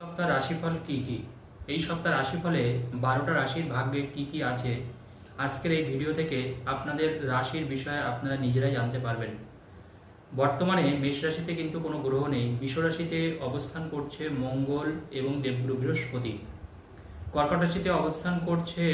সপ্তাহ রাশিফল কি কি? এই সপ্তাহ রাশিফলে বারোটা রাশির ভাগ্যে কি কি আছে? আজকের এই ভিডিও থেকে আপনাদের রাশির বিষয়ে আপনারা নিজেরাই জানতে পারবেন। বর্তমানে মেষ রাশিতে কিন্তু কোনো গ্রহ নেই। রাশিতে অবস্থান করছে মঙ্গল এবং দেবগুরু বৃহস্পতি। কর্কট রাশিতে অবস্থান করছে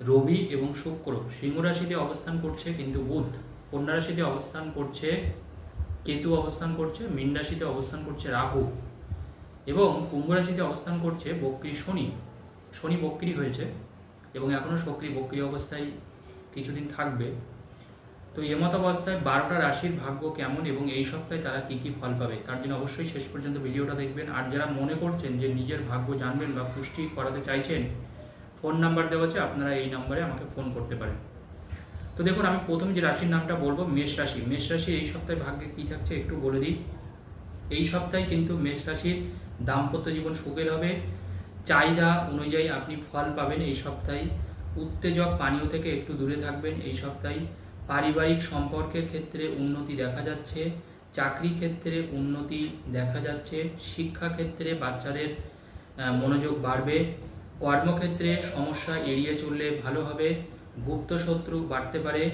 রবি এবং শুক্র। সিংহ রাশিতে অবস্থান করছে কিন্তু বুধ। কন্যা রাশিতে অবস্থান করছে কেতু, অবস্থান করছে মীন রাশিতে অবস্থান করছে রাহু। এবং কুম্ভ রাশিতে অবস্থান করছে বক্রী শনি। শনি বক্রী হয়েছে এবং এখনও সক্রিয় বক্রী অবস্থায় কিছুদিন থাকবে। তো এমত অবস্থায় বারোটা রাশির ভাগ্য কেমন এবং এই সপ্তাহে তারা কি কি ফল পাবে, তার জন্য অবশ্যই শেষ পর্যন্ত ভিডিওটা দেখবেন। আর যারা মনে করছেন যে নিজের ভাগ্য জানবেন বা পুষ্টি করাতে চাইছেন, ফোন নাম্বার দেওয়া আছে, আপনারা এই নম্বরে আমাকে ফোন করতে পারেন। তো দেখুন, আমি প্রথম যে রাশির নামটা বলব, মেষ রাশি। মেষ রাশি এই সপ্তাহে ভাগ্যে কী থাকছে একটু বলে দিই। এই সপ্তাহে কিন্তু মেষ রাশির দাম্পত্য জীবন সুখের হবে। চাহিদা অনুযায়ী আপনি ফল পাবেন এই সপ্তাহে। উত্তেজক পানীয় থেকে একটু দূরে থাকবেন এই সপ্তাহে। পারিবারিক সম্পর্কের ক্ষেত্রে উন্নতি দেখা যাচ্ছে। চাকরি ক্ষেত্রে উন্নতি দেখা যাচ্ছে। শিক্ষা ক্ষেত্রে বাচ্চাদের মনোযোগ বাড়বে। কর্মক্ষেত্রে সমস্যা এড়িয়ে চললে ভালো হবে। গুপ্ত শত্রু বাড়তে পারে।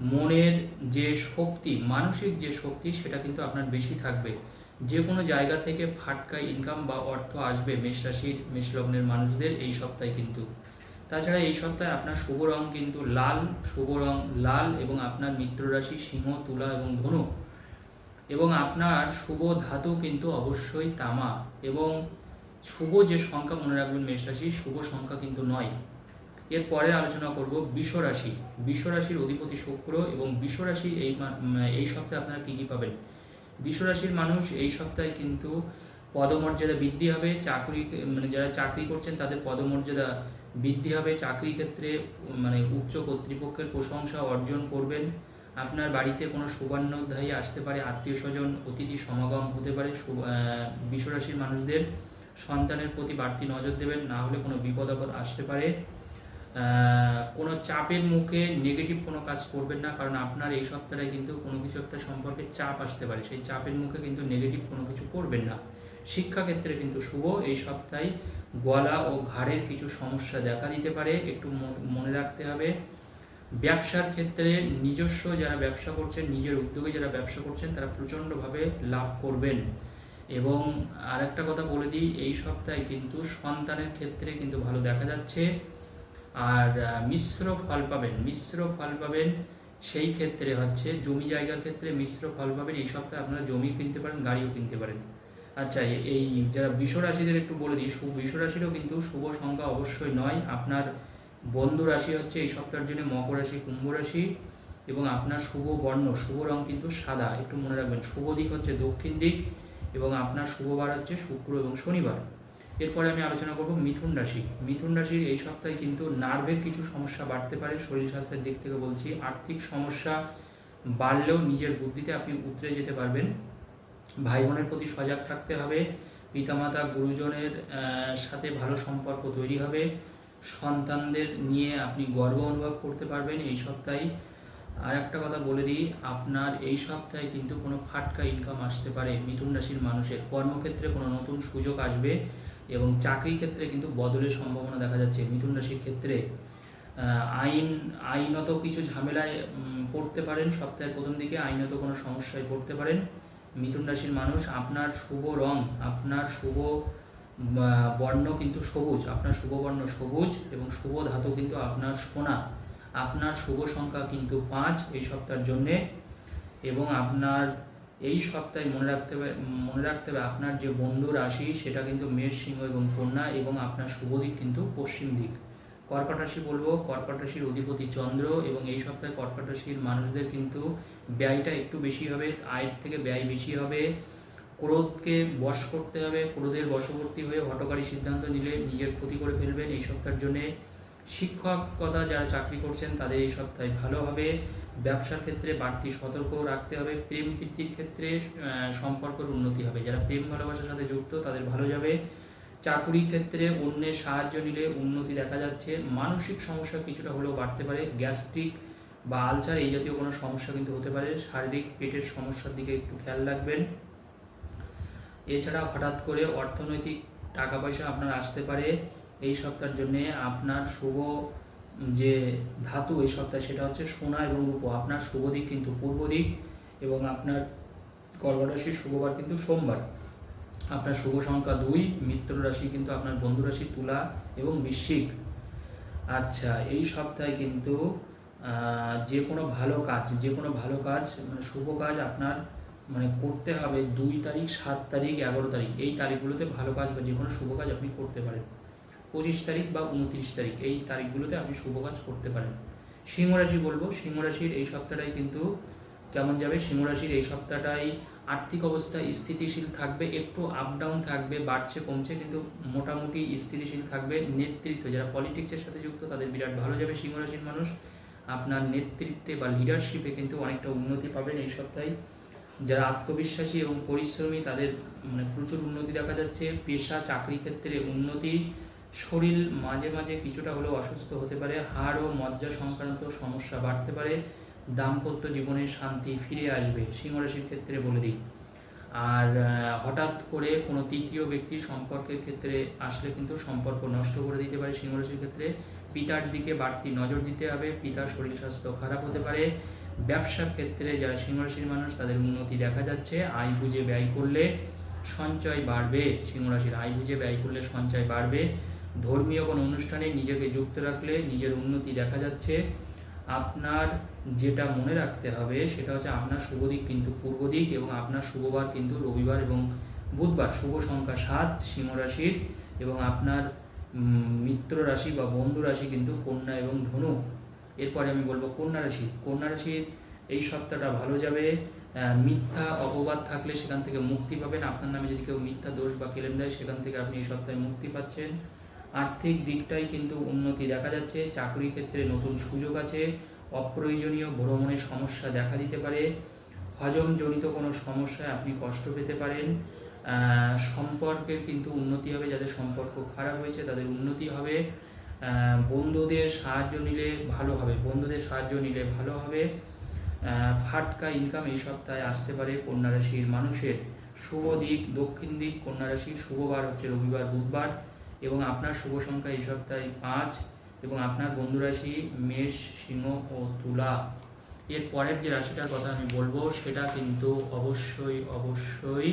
মনের যে শক্তি, মানসিক যে শক্তি, সেটা কিন্তু আপনার বেশি থাকবে। যে কোনো জায়গা থেকে ফাটকা ইনকাম বা অর্থ আসবে মেষ রাশির, মেষ লগ্নের মানুষদের এই সপ্তাহে কিন্তু। তাছাড়া এই সপ্তাহে আপনার শুভ রং কিন্তু লাল, শুভ রং লাল এবং আপনার মিত্র রাশি সিংহ, তুলা এবং ধনু। এবং আপনার শুভ ধাতু কিন্তু অবশ্যই তামা এবং শুভ যে সংখ্যা মনে রাখবেন মেষ রাশি শুভ সংখ্যা কিন্তু নয়। এরপরে আলোচনা করব বিষ রাশি। বিষ রাশির অধিপতি শুক্র এবং বিষ রাশি এই এই সপ্তাহে আপনারা কী কী পাবেন? বিষ রাশির মানুষ এই সপ্তাহে কিন্তু পদমর্যাদা বৃদ্ধি হবে চাকরি মানে যারা চাকরি করছেন তাদের পদমর্যাদা বৃদ্ধি হবে। চাকরি ক্ষেত্রে মানে উচ্চ কর্তৃপক্ষের প্রশংসা অর্জন করবেন। আপনার বাড়িতে কোনো সুবর্ণধ্যায়ী আসতে পারে আত্মীয় স্বজন অতিথি সমাগম হতে পারে সু- আহ, বিষ রাশির মানুষদের সন্তানের প্রতি বাড়তি নজর দেবেন না হলে কোনো বিপদ আপদ আসতে পারে। কোনো চাপের মুখে নেগেটিভ কোনো কাজ করবেন না, কারণ আপনার এই সপ্তাহে কিন্তু কোনো কিছু একটা সম্পর্কে চাপ আসতে পারে। সেই চাপের মুখে কিন্তু নেগেটিভ কোনো কিছু করবেন না। শিক্ষাক্ষেত্রে কিন্তু শুভ, এই সপ্তাহে গলা ও ঘাড়ের কিছু সমস্যা দেখা দিতে পারে, একটু মনে রাখতে হবে। ব্যবসার ক্ষেত্রে নিজস্ব যারা ব্যবসা করছেন, নিজের উদ্যোগে যারা ব্যবসা করছেন, তারা প্রচণ্ডভাবে লাভ করবেন। এবং আরেকটা কথা বলে দিই, এই সপ্তাহে কিন্তু সন্তানের ক্ষেত্রে কিন্তু ভালো দেখা যাচ্ছে। আর মিশ্র ফল পাবেন। মিশ্র ফল পাবেন সেই ক্ষেত্রে হচ্ছে জমি জায়গার ক্ষেত্রে মিশ্র ফল পাবেন। এই সপ্তাহে আপনারা জমি কিনতে পারেন, গাড়িও কিনতে পারেন। আচ্ছা এই যারা রাশিদের একটু বলে দিই, শুভ বিষ রাশিরও কিন্তু শুভ সংখ্যা অবশ্যই নয়। আপনার বন্ধু রাশি হচ্ছে এই সপ্তাহের জন্য মকর রাশি, কুম্ভ রাশি এবং আপনার শুভ বর্ণ, শুভ রং কিন্তু সাদা। একটু মনে রাখবেন, শুভ দিক হচ্ছে দক্ষিণ দিক এবং আপনার শুভবার হচ্ছে শুক্র এবং শনিবার। এরপরে আমি আলোচনা করব মিথুন রাশি। মিথুন রাশির এই সপ্তাহে কিন্তু নার্ভের কিছু সমস্যা বাড়তে পারে। শরীর স্বাস্থ্যের দিক থেকে বলছি, আর্থিক সমস্যা বাড়লেও নিজের বুদ্ধিতে আপনি উতরে যেতে পারবেন। ভাই বোনের প্রতি সজাগ থাকতে হবে। পিতামাতা, গুরুজনের সাথে ভালো সম্পর্ক তৈরি হবে। সন্তানদের নিয়ে আপনি গর্ব অনুভব করতে পারবেন এই সপ্তাহে। আর একটা কথা বলে দিই, আপনার এই সপ্তাহে কিন্তু কোনো ফাটকা ইনকাম আসতে পারে। মিথুন রাশির মানুষের কর্মক্ষেত্রে কোনো নতুন সুযোগ আসবে। এবং চাকরি ক্ষেত্রে কিন্তু বদলের সম্ভাবনা দেখা যাচ্ছে। মিথুন রাশির ক্ষেত্রে আইন, আইনত কিছু ঝামেলায় পড়তে পারেন, সপ্তাহের প্রথম দিকে আইনত কোনো সমস্যায় পড়তে পারেন। মিথুন রাশির মানুষ, আপনার শুভ রং, আপনার শুভ বর্ণ কিন্তু সবুজ, আপনার শুভ বর্ণ সবুজ এবং শুভ ধাতু কিন্তু আপনার সোনা। আপনার শুভ সংখ্যা কিন্তু পাঁচ এই সপ্তাহের জন্যে এবং আপনার এই সপ্তাহে মনে রাখতে হবে, মনে রাখতে হবে আপনার যে বন্ধু রাশি, সেটা কিন্তু মেষ সিংহ এবং কন্যা এবং আপনার শুভ দিক কিন্তু পশ্চিম দিক। কর্কট রাশি বলব, কর্কট রাশির অধিপতি চন্দ্র এবং এই সপ্তাহে কর্কট রাশির মানুষদের কিন্তু ব্যয়টা একটু বেশি হবে, আয়ের থেকে ব্যয় বেশি হবে। ক্রোধকে বশ করতে হবে, ক্রোধের বশবর্তী হয়ে হটকারী সিদ্ধান্ত নিলে নিজের ক্ষতি করে ফেলবেন এই সপ্তাহের জন্যে। শিক্ষকতা যারা চাকরি করছেন, তাদের এই সপ্তাহে ভালো হবে। ব্যবসার ক্ষেত্রে বাড়তি সতর্ক রাখতে হবে। প্রেম প্রীতির ক্ষেত্রে সম্পর্কের উন্নতি হবে। যারা প্রেম ভালোবাসার সাথে যুক্ত, তাদের ভালো যাবে। চাকুরি ক্ষেত্রে অন্যের সাহায্য নিলে উন্নতি দেখা যাচ্ছে। মানসিক সমস্যা কিছুটা হলেও বাড়তে পারে। গ্যাস্ট্রিক বা আলসার, এই জাতীয় কোনো সমস্যা কিন্তু হতে পারে। শারীরিক পেটের সমস্যার দিকে একটু খেয়াল রাখবেন। এছাড়া হঠাৎ করে অর্থনৈতিক টাকা পয়সা আপনার আসতে পারে। এই সপ্তাহের জন্যে আপনার শুভ যে ধাতু এই সপ্তাহে সেটা হচ্ছে সোনা এবং রূপো। আপনার শুভ দিক কিন্তু পূর্ব দিক এবং আপনার কর্কট রাশির শুভবার কিন্তু সোমবার। আপনার শুভ সংখ্যা দুই, মিত্র রাশি কিন্তু আপনার বন্ধু রাশি তুলা এবং বৃশ্চিক। আচ্ছা এই সপ্তাহে কিন্তু যে কোনো ভালো কাজ, যে কোনো ভালো কাজ মানে শুভ কাজ আপনার মানে করতে হবে দুই তারিখ, সাত তারিখ, এগারো তারিখ। এই তারিখগুলোতে ভালো কাজ বা যে কোনো শুভ কাজ আপনি করতে পারেন। পঁচিশ তারিখ বা উনত্রিশ তারিখ, এই তারিখগুলোতে আপনি শুভ কাজ করতে পারেন। সিংহ রাশি বলব, সিংহ রাশির এই সপ্তাহটাই কিন্তু কেমন যাবে? সিংহ রাশির এই সপ্তাহটাই আর্থিক অবস্থা স্থিতিশীল থাকবে, একটু আপ ডাউন থাকবে, বাড়ছে, কমছে, কিন্তু মোটামুটি স্থিতিশীল থাকবে নেতৃত্ব। যারা পলিটিক্সের সাথে যুক্ত, তাদের বিরাট ভালো যাবে সিংহ রাশির মানুষ। আপনার নেতৃত্বে বা লিডারশিপে কিন্তু অনেকটা উন্নতি পাবেন এই সপ্তাহে। যারা আত্মবিশ্বাসী এবং পরিশ্রমী, তাদের মানে প্রচুর উন্নতি দেখা যাচ্ছে। পেশা, চাকরি ক্ষেত্রে উন্নতি। শরীর মাঝে মাঝে কিছুটা হলেও অসুস্থ হতে পারে, হাড় ও মজ্জা সংক্রান্ত সমস্যা বাড়তে পারে, দাম্পত্য জীবনে শান্তি ফিরে আসবে, সিংহরাশির ক্ষেত্রে বলে দিই। আর হঠাৎ করে কোনো তৃতীয় ব্যক্তি সম্পর্কের ক্ষেত্রে আসলে কিন্তু সম্পর্ক নষ্ট করে দিতে পারে সিংহরাশির ক্ষেত্রে। পিতার দিকে বাড়তি নজর দিতে হবে, পিতার শরীর স্বাস্থ্য খারাপ হতে পারে। ব্যবসার ক্ষেত্রে যারা সিংহরাশির মানুষ, তাদের উন্নতি দেখা যাচ্ছে, আয় বুঝে ব্যয় করলে সঞ্চয় বাড়বে, সিংহরাশির আয় বুঝে ব্যয় করলে সঞ্চয় বাড়বে। ধর্মীয় কোনো অনুষ্ঠানে নিজেকে যুক্ত রাখলে নিজের উন্নতি দেখা যাচ্ছে। আপনার যেটা মনে রাখতে হবে সেটা হচ্ছে আপনার শুভ দিক কিন্তু পূর্ব দিক এবং আপনার শুভবার কিন্তু রবিবার এবং বুধবার। শুভ সংখ্যা সাত, সিংহ রাশির এবং আপনার মিত্র রাশি বা বন্ধু রাশি কিন্তু কন্যা এবং ধনু। এরপরে আমি বলব কন্যা রাশি। কন্যা রাশির এই সপ্তাহটা ভালো যাবে। মিথ্যা অপবাদ থাকলে সেখান থেকে মুক্তি পাবেন। আপনার নামে যদি কেউ মিথ্যা দোষ বা কেলেম দেয়, সেখান থেকে আপনি এই সপ্তাহে মুক্তি পাচ্ছেন। আর্থিক দিকটাই কিন্তু উন্নতি দেখা যাচ্ছে, চাকরি ক্ষেত্রে নতুন সুযোগ আছে, অপ্রয়োজনীয় ভ্রমণের সমস্যা দেখা দিতে পারে, হজমজনিত কোনো সমস্যায় আপনি কষ্ট পেতে পারেন সম্পর্কের কিন্তু উন্নতি হবে, যাদের সম্পর্ক খারাপ হয়েছে তাদের উন্নতি হবে বন্ধুদের সাহায্য নিলে ভালো হবে, বন্ধুদের সাহায্য নিলে ভালো হবে ফাটকা ইনকাম এই সপ্তাহে আসতে পারে কন্যা রাশির মানুষের, শুভ দিক, দক্ষিণ দিক, কন্যা শুভবার হচ্ছে রবিবার, বুধবার এবং আপনার শুভ সংখ্যা এই সপ্তাহে পাঁচ এবং আপনার বন্ধু রাশি মেষ, সিংহ ও তুলা। এর পরের যে রাশিটার কথা আমি বলব, সেটা কিন্তু অবশ্যই অবশ্যই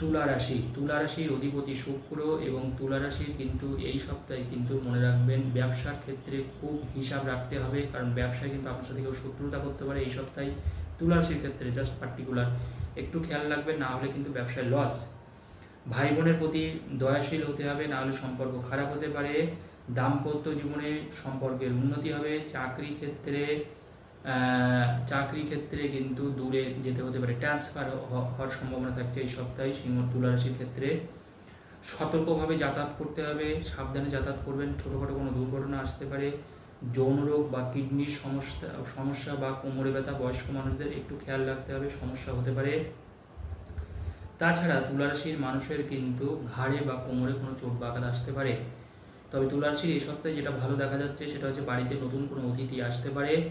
তুলা রাশি। তুলা রাশির অধিপতি শুক্র এবং তুলা রাশির কিন্তু এই সপ্তাহে কিন্তু মনে রাখবেন, ব্যবসার ক্ষেত্রে খুব হিসাব রাখতে হবে, কারণ ব্যবসায় কিন্তু আপনার সাথে কেউ শত্রুতা করতে পারে এই সপ্তাহে তুলা রাশির ক্ষেত্রে জাস্ট পার্টিকুলার একটু খেয়াল রাখবেন, না হলে কিন্তু ব্যবসায় লস ভাই বোনের প্রতি দয়াশীল হতে হবে না হলে সম্পর্ক খারাপ হতে পারে। দাম্পত্য জীবনে সম্পর্কের উন্নতি হবে। চাকরি ক্ষেত্রে চাকরি ক্ষেত্রে কিন্তু দূরে যেতে হতে পারে। ট্রান্সফার হওয়ার সম্ভাবনা থাকছে এই সপ্তাহে সিংহ তুলা রাশির ক্ষেত্রে। সতর্কভাবে যাতায়াত করতে হবে, সাবধানে যাতায়াত করবেন। ছোটোখাটো কোনো দুর্ঘটনা আসতে পারে। যৌন রোগ বা কিডনির সমস্যা সমস্যা বা কোমরে ব্যথা, বয়স্ক মানুষদের একটু খেয়াল রাখতে হবে, সমস্যা হতে পারে। তাছাড়া তুলারাশির মানুষের কিন্তু ঘাড়ে বা কোমরে কোনো চোট বা আঘাত আসতে পারে। তবে তুলারাশির এই সপ্তাহে যেটা ভালো দেখা যাচ্ছে সেটা হচ্ছে বাড়িতে নতুন কোনো অতিথি আসতে পারে।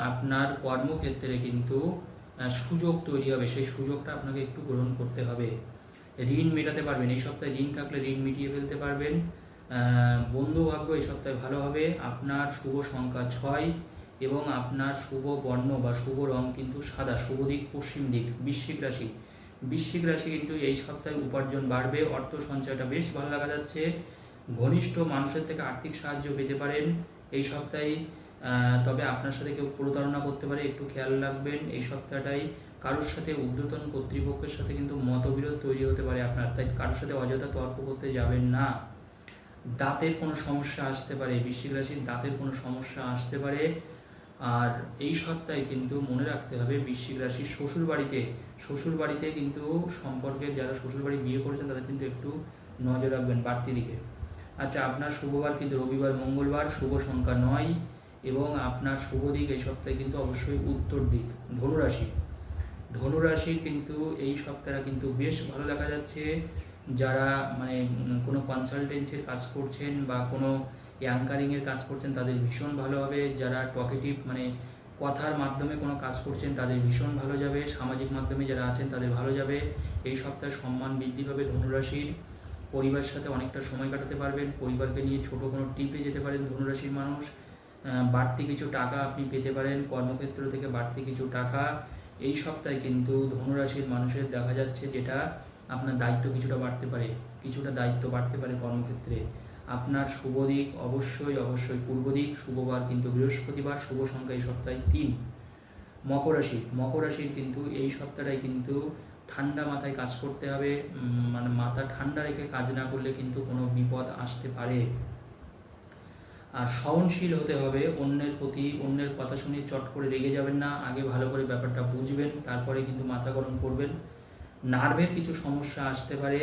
আপনার কর্মক্ষেত্রে কিন্তু সুযোগ তৈরি হবে। সেই সুযোগটা আপনাকে একটু গ্রহণ করতে হবে। ঋণ মেটাতে পারবেন। এই সপ্তাহে ঋণ থাকলে ঋণ মিটিয়ে ফেলতে পারবেন। আহ, বন্ধু ভাগ্য এই সপ্তাহে ভালো হবে। আপনার শুভ সংখ্যা ছয় এবং আপনার শুভ বর্ণ বা শুভ রং কিন্তু সাদা। শুভ দিক পশ্চিম দিক বৃশ্চিক রাশি। বৃশ্চিক রাশি কিন্তু এই সপ্তাহে উপার্জন বাড়বে, অর্থ সঞ্চয়টা বেশ ভালো লাগা যাচ্ছে। ঘনিষ্ঠ মানুষের থেকে আর্থিক সাহায্য পেতে পারেন এই সপ্তাহে তবে আপনার সাথে কেউ প্রতারণা করতে পারে, একটু খেয়াল রাখবেন এই সপ্তাহটাই। কারোর সাথে ঊর্ধ্বতন কর্তৃপক্ষের সাথে কিন্তু মতবিরোধ তৈরি হতে পারে আপনার, তাই কারোর সাথে অযথা তর্ক করতে যাবেন না। দাঁতের কোনো সমস্যা আসতে পারে, বৃশ্চিক রাশির দাঁতের কোনো সমস্যা আসতে পারে। আর এই সপ্তাহে কিন্তু মনে রাখতে হবে বৃশ্চিক রাশির শ্বশুর বাড়িতে শ্বশুর বাড়িতে কিন্তু সম্পর্কে যারা শ্বশুর বাড়ি বিয়ে করেছেন তাদের কিন্তু একটু নজর রাখবেন বাড়তি দিকে। আচ্ছা আপনার শুভবার কিন্তু রবিবার, মঙ্গলবার, শুভ সংখ্যা নয় এবং আপনার শুভ দিক এই সপ্তাহে কিন্তু অবশ্যই উত্তর দিক, ধনুরাশি। ধনুরাশির কিন্তু এই সপ্তাহটা কিন্তু বেশ ভালো দেখা যাচ্ছে। যারা মানে কোনো কনসালটেন্সির কাজ করছেন বা কোনো অ্যাঙ্কারিংয়ের কাজ করছেন, তাদের ভীষণ ভালো হবে। যারা টকেটিভ মানে কথার মাধ্যমে কোনো কাজ করছেন, তাদের ভীষণ ভালো যাবে। সামাজিক মাধ্যমে যারা আছেন, তাদের ভালো যাবে। এই সপ্তাহে সম্মান বৃদ্ধি পাবে ধনুরাশির। পরিবারের সাথে অনেকটা সময় কাটাতে পারবেন। পরিবারকে নিয়ে ছোট কোনো ট্রিপে যেতে পারেন ধনুরাশির মানুষ। বাড়তি কিছু টাকা আপনি পেতে পারেন। কর্মক্ষেত্র থেকে বাড়তি কিছু টাকা। এই সপ্তাহে কিন্তু ধনুরাশির মানুষের দেখা যাচ্ছে যেটা আপনার দায়িত্ব কিছুটা বাড়তে পারে। কিছুটা দায়িত্ব বাড়তে পারে কর্মক্ষেত্রে। আপনার শুভ দিক অবশ্যই অবশ্যই পূর্ব দিক, শুভবার কিন্তু বৃহস্পতিবার, শুভ সংখ্যা এই সপ্তাহে তিন। মকর রাশি, মকর রাশির কিন্তু এই সপ্তাহটায় কিন্তু ঠান্ডা মাথায় কাজ করতে হবে মানে মাথা ঠান্ডা রেখে কাজ না করলে কিন্তু কোনো বিপদ আসতে পারে। আর সহনশীল হতে হবে, অন্যের প্রতি, অন্যের কথা শুনে চট করে রেগে যাবেন না, আগে ভালো করে ব্যাপারটা বুঝবেন, তারপরে কিন্তু মাথা গরম করবেন। নার্ভের কিছু সমস্যা আসতে পারে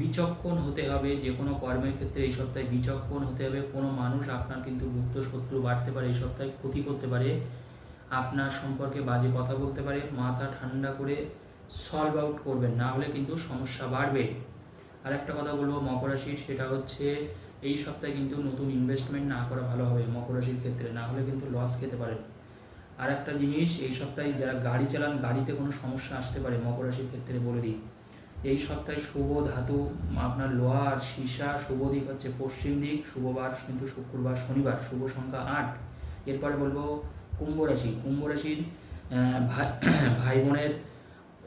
বিচক্ষণ হতে হবে, যে কোনো কর্মের ক্ষেত্রে এই সপ্তাহে বিচক্ষণ হতে হবে। কোনো মানুষ আপনার কিন্তু গুপ্ত শত্রু বাড়তে পারে, এই সপ্তাহে ক্ষতি করতে পারে। আপনার সম্পর্কে বাজে কথা বলতে পারে, মাথা ঠান্ডা করে সলভ আউট করবেন, না হলে কিন্তু সমস্যা বাড়বে। আর একটা কথা বলব মকর রাশির, সেটা হচ্ছে এই সপ্তাহে কিন্তু নতুন ইনভেস্টমেন্ট না করা ভালো হবে মকর রাশির ক্ষেত্রে, না হলে কিন্তু লস খেতে পারেন। আর একটা জিনিস, এই সপ্তাহে যারা গাড়ি চালান, গাড়িতে কোনো সমস্যা আসতে পারে মকর রাশির ক্ষেত্রে বলে দিই। এই সপ্তাহে শুভ ধাতু, আপনার লোহার সীসা, শুভ দিক হচ্ছে পশ্চিম দিক শুভবার কিন্তু শুক্রবার, শনিবার, শুভ সংখ্যা আট। এরপরে বলব কুম্ভ রাশি। কুম্ভ রাশির ভাই বোনের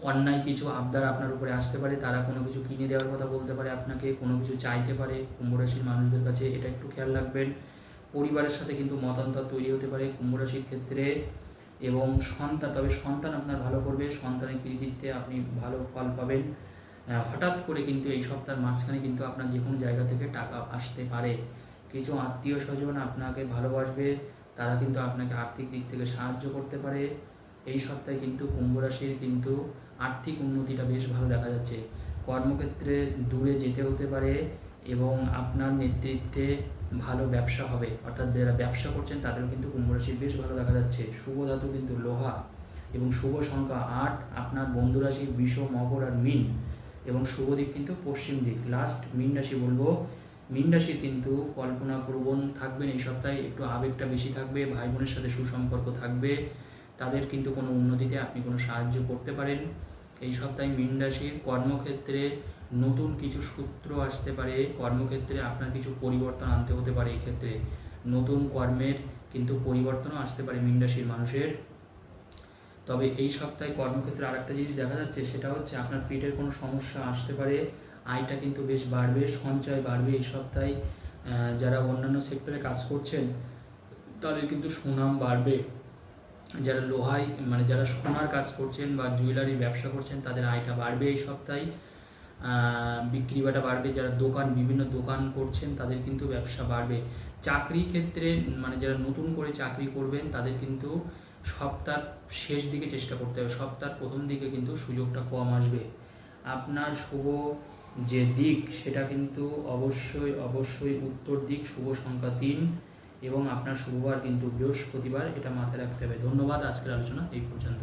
অন্যায় কিছু আবদার আপনার উপরে আসতে পারে। তারা কোনো কিছু কিনে দেওয়ার কথা বলতে পারে আপনাকে, কোনো কিছু চাইতে পারে। কুম্ভ রাশির মানুষদের কাছে এটা একটু খেয়াল রাখবেন। পরিবারের সাথে কিন্তু মতান্তর তৈরি হতে পারে কুম্ভ রাশির ক্ষেত্রে এবং সন্তান, তবে সন্তান আপনার ভালো করবে। সন্তানের কৃতিত্বে আপনি ভালো ফল পাবেন। হঠাৎ করে কিন্তু এই সপ্তাহের মাঝখানে কিন্তু আপনার যে কোনো জায়গা থেকে টাকা আসতে পারে। কিছু আত্মীয় স্বজন আপনাকে ভালোবাসবে, তারা কিন্তু আপনাকে আর্থিক দিক থেকে সাহায্য করতে পারে। এই সপ্তাহে কিন্তু কুম্ভ রাশির কিন্তু আর্থিক উন্নতিটা বেশ ভালো দেখা যাচ্ছে। কর্মক্ষেত্রে দূরে যেতে হতে পারে এবং আপনার নেতৃত্বে ভালো ব্যবসা হবে। অর্থাৎ যারা ব্যবসা করছেন, তাদেরও কিন্তু কুম্ভ রাশির বেশ ভালো দেখা যাচ্ছে। শুভ ধাতু কিন্তু লোহা এবং শুভ সংখ্যা আট। আপনার বন্ধু রাশি, বিষ, মকর আর মিন। এবং শুভ দিক কিন্তু পশ্চিম দিক। লাস্ট মিন রাশি বলব। মিন রাশির কিন্তু কল্পনা প্রবণ থাকবেন এই সপ্তাহে, একটু আবেগটা বেশি থাকবে ভাই বোনের সাথে সুসম্পর্ক থাকবে, তাদের কিন্তু কোনো উন্নতিতে আপনি কোনো সাহায্য করতে পারেন। এই সপ্তাহে মীন রাশির কর্মক্ষেত্রে নতুন কিছু সূত্র আসতে পারে, কর্মক্ষেত্রে আপনার কিছু পরিবর্তন আনতে হতে পারে এই ক্ষেত্রে। নতুন কর্মের কিন্তু পরিবর্তনও আসতে পারে মীন রাশির মানুষের। তবে এই সপ্তাহে কর্মক্ষেত্রে আরেকটা জিনিস দেখা যাচ্ছে, সেটা হচ্ছে আপনার পেটের কোনো সমস্যা আসতে পারে, আয়টা কিন্তু বেশ বাড়বে, সঞ্চয় বাড়বে এই সপ্তাহে যারা অন্যান্য সেক্টরে কাজ করছেন, তাদের কিন্তু সুনাম বাড়বে। যারা লোহাই মানে যারা সোনার কাজ করছেন বা জুয়েলারির ব্যবসা করছেন, তাদের আয়টা বাড়বে এই সপ্তাহে বিক্রি বাটা বাড়বে, যারা দোকান, বিভিন্ন দোকান করছেন, তাদের কিন্তু ব্যবসা বাড়বে। চাকরি ক্ষেত্রে মানে যারা নতুন করে চাকরি করবেন, তাদের কিন্তু সপ্তাহ শেষ দিকে চেষ্টা করতে হবে। সপ্তাহ প্রথম দিকে কিন্তু সুযোগটা কম আসবে। আপনার শুভ যে দিক, সেটা কিন্তু অবশ্যই অবশ্যই উত্তর দিক, শুভ সংখ্যা তিন এবং আপনার শুভবার কিন্তু বৃহস্পতিবার, এটা মাথায় রাখতে হবে। ধন্যবাদ, আজকের আলোচনা এই পর্যন্ত।